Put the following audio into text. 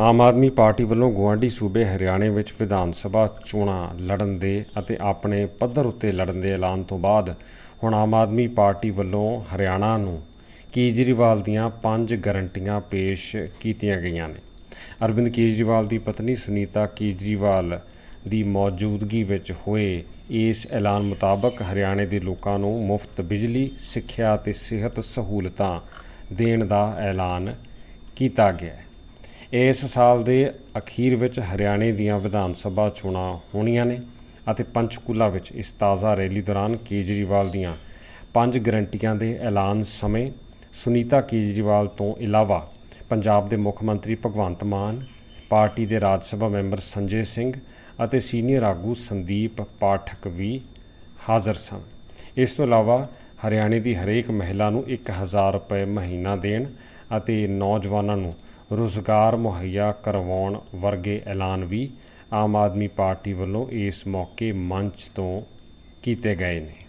Aam Aadmi party ਵੱਲੋਂ ਗੁਆਂਢੀ ਸੂਬੇ ਹਰਿਆਣੇ ਵਿੱਚ ਵਿਧਾਨ ਸਭਾ ਚੋਣਾਂ ਲੜਨ ਦੇ ਅਤੇ ਆਪਣੇ ਪੱਧਰ ਉੱਤੇ ਲੜਨ ਦੇ ਐਲਾਨ ਤੋਂ ਬਾਅਦ ਹੁਣ ਆਮ ਆਦਮੀ ਪਾਰਟੀ ਵੱਲੋਂ ਹਰਿਆਣਾ ਨੂੰ ਕੇਜਰੀਵਾਲ ਦੀਆਂ ਪੰਜ ਗਰੰਟੀਆਂ ਪੇਸ਼ ਕੀਤੀਆਂ ਗਈਆਂ ਨੇ। ਅਰਵਿੰਦ ਕੇਜਰੀਵਾਲ ਦੀ ਪਤਨੀ ਸੁਨੀਤਾ ਕੇਜਰੀਵਾਲ ਦੀ ਮੌਜੂਦਗੀ ਵਿੱਚ ਹੋਏ ਇਸ ਐਲਾਨ ਮੁਤਾਬਕ ਹਰਿਆਣੇ ਦੇ ਲੋਕਾਂ ਨੂੰ ਮੁਫਤ ਬਿਜਲੀ, ਸਿੱਖਿਆ ਅਤੇ ਸਿਹਤ ਸਹੂਲਤਾਂ ਦੇਣ ਦਾ ਐਲਾਨ ਕੀਤਾ ਗਿਆ ਹੈ। ਇਸ ਸਾਲ ਦੇ ਅਖੀਰ ਵਿੱਚ ਹਰਿਆਣੇ ਦੀਆਂ ਵਿਧਾਨ ਸਭਾ ਚੋਣਾਂ ਹੋਣੀਆਂ ਨੇ ਅਤੇ ਪੰਚਕੂਲਾ ਵਿੱਚ ਇਸ ਤਾਜ਼ਾ ਰੈਲੀ ਦੌਰਾਨ ਕੇਜਰੀਵਾਲ ਦੀਆਂ ਪੰਜ ਗਰੰਟੀਆਂ ਦੇ ਐਲਾਨ ਸਮੇਂ ਸੁਨੀਤਾ ਕੇਜਰੀਵਾਲ ਤੋਂ ਇਲਾਵਾ ਪੰਜਾਬ ਦੇ ਮੁੱਖ ਮੰਤਰੀ ਭਗਵੰਤ ਮਾਨ, ਪਾਰਟੀ ਦੇ ਰਾਜ ਸਭਾ ਮੈਂਬਰ ਸੰਜੇ ਸਿੰਘ ਅਤੇ ਸੀਨੀਅਰ ਆਗੂ ਸੰਦੀਪ ਪਾਠਕ ਵੀ ਹਾਜ਼ਰ ਸਨ। ਇਸ ਤੋਂ ਇਲਾਵਾ ਹਰਿਆਣੇ ਦੀ ਹਰੇਕ ਮਹਿਲਾ ਨੂੰ 1000 ਰੁਪਏ ਮਹੀਨਾ ਦੇਣ ਅਤੇ ਨੌਜਵਾਨਾਂ ਨੂੰ ਰੁਜ਼ਗਾਰ ਮੁਹੱਈਆ ਕਰਵਾਉਣ ਵਰਗੇ ਐਲਾਨ ਵੀ ਆਮ ਆਦਮੀ ਪਾਰਟੀ ਵੱਲੋਂ ਇਸ ਮੌਕੇ ਮੰਚ ਤੋਂ ਕੀਤੇ ਗਏ ਨੇ।